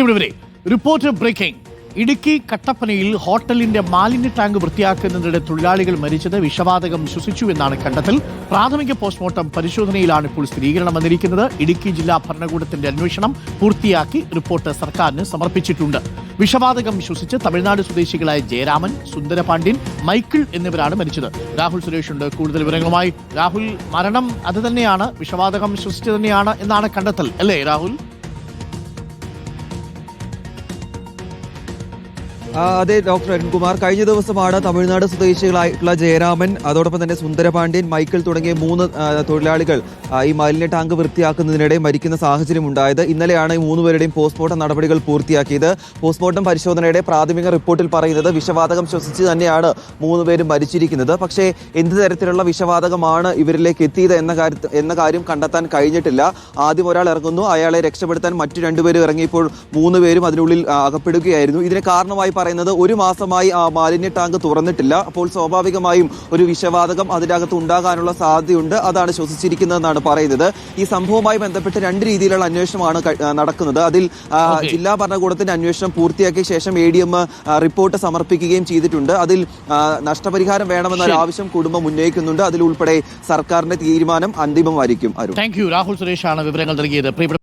പ്രിയമുള്ളവരെ report breaking Idukki കട്ടപ്പനയിൽ ഹോട്ടലിന്റെ മാലിന്യ ടാങ്ക് വൃത്തിയാക്കുന്നതിനിടെ തൊഴിലാളികൾ മരിച്ചത് വിഷവാതകം ശ്വസിച്ചു എന്നാണ് കണ്ടെത്തൽ. പ്രാഥമിക പോസ്റ്റ്മോർട്ടം പരിശോധനയിലാണ് ഇപ്പോൾ സ്ഥിരീകരണം വന്നിരിക്കുന്നത്. ഇടുക്കി ജില്ലാ ഭരണകൂടത്തിന്റെ അന്വേഷണം പൂർത്തിയാക്കി റിപ്പോർട്ട് സർക്കാരിന് സമർപ്പിച്ചിട്ടുണ്ട്. വിഷവാതകം ശ്വസിച്ച് തമിഴ്നാട് സ്വദേശികളായ ജയരാമൻ സുന്ദരപാണ്ഡ്യൻ മൈക്കിൾ എന്നിവരാണ് മരിച്ചത്. രാഹുൽ സുരേഷ് ഉണ്ട് കൂടുതൽ വിവരങ്ങളുമായി രാഹുൽ മരണം അത് തന്നെയാണ് വിഷവാതകം ശ്വസിച്ചു തന്നെയാണ് എന്നാണ് കണ്ടെത്തൽ. അല്ലേ രാഹുൽ? അതെ ഡോക്ടർ അരുൺകുമാർ. കഴിഞ്ഞ ദിവസമാണ് തമിഴ്നാട് സ്വദേശികളായിട്ടുള്ള ജയരാമൻ അതോടൊപ്പം തന്നെ സുന്ദരപാണ്ഡ്യൻ മൈക്കിൾ തുടങ്ങിയ മൂന്ന് തൊഴിലാളികൾ ഈ മാലിന്യ ടാങ്ക് വൃത്തിയാക്കുന്നതിനിടെ മരിക്കുന്ന സാഹചര്യം ഉണ്ടായത്. ഇന്നലെയാണ് ഈ മൂന്നുപേരുടെയും പോസ്റ്റ്മോർട്ടം നടപടികൾ പൂർത്തിയാക്കിയത്. പോസ്റ്റ്മോർട്ടം പരിശോധനയുടെ പ്രാഥമിക റിപ്പോർട്ടിൽ പറയുന്നത് വിഷവാതകം ശ്വസിച്ച് തന്നെയാണ് മൂന്നുപേരും മരിച്ചിരിക്കുന്നത്. പക്ഷേ എന്ത് തരത്തിലുള്ള വിഷവാതകമാണ് ഇവരിലേക്ക് എത്തിയത് എന്ന കാര്യ എന്ന കാര്യം കണ്ടെത്താൻ കഴിഞ്ഞിട്ടില്ല. ആദ്യം ഒരാൾ ഇറങ്ങുന്നു അയാളെ രക്ഷപ്പെടുത്താൻ മറ്റു രണ്ടുപേരും ഇറങ്ങിയപ്പോൾ മൂന്നുപേരും അതിനുള്ളിൽ അകപ്പെടുകയായിരുന്നു. ഇതിന് കാരണമായി പറയുന്നത് ഒരു മാസമായി ആ മാലിന്യ ടാങ്ക് തുറന്നിട്ടില്ല. അപ്പോൾ സ്വാഭാവികമായും ഒരു വിഷവാതകം അതിനകത്ത് ഉണ്ടാകാനുള്ള സാധ്യതയുണ്ട്. അതാണ് ശ്വസിച്ചിരിക്കുന്നതെന്നാണ് പറയുന്നത്. ഈ സംഭവവുമായി ബന്ധപ്പെട്ട് രണ്ട് രീതിയിലുള്ള അന്വേഷണമാണ് നടക്കുന്നത്. അതിൽ ജില്ലാ ഭരണകൂടത്തിന്റെ അന്വേഷണം പൂർത്തിയാക്കിയ ശേഷം എ ഡി എം റിപ്പോർട്ട് സമർപ്പിക്കുകയും ചെയ്തിട്ടുണ്ട്. അതിൽ നഷ്ടപരിഹാരം വേണമെന്ന ആവശ്യം കുടുംബം ഉന്നയിക്കുന്നുണ്ട്. അതിലുൾപ്പെടെ സർക്കാരിന്റെ തീരുമാനം അന്തിമമായിരിക്കും അരുൺ. താങ്ക് യു രാഹുൽ സുരേഷാണ് വിവരങ്ങൾ നൽകിയത്.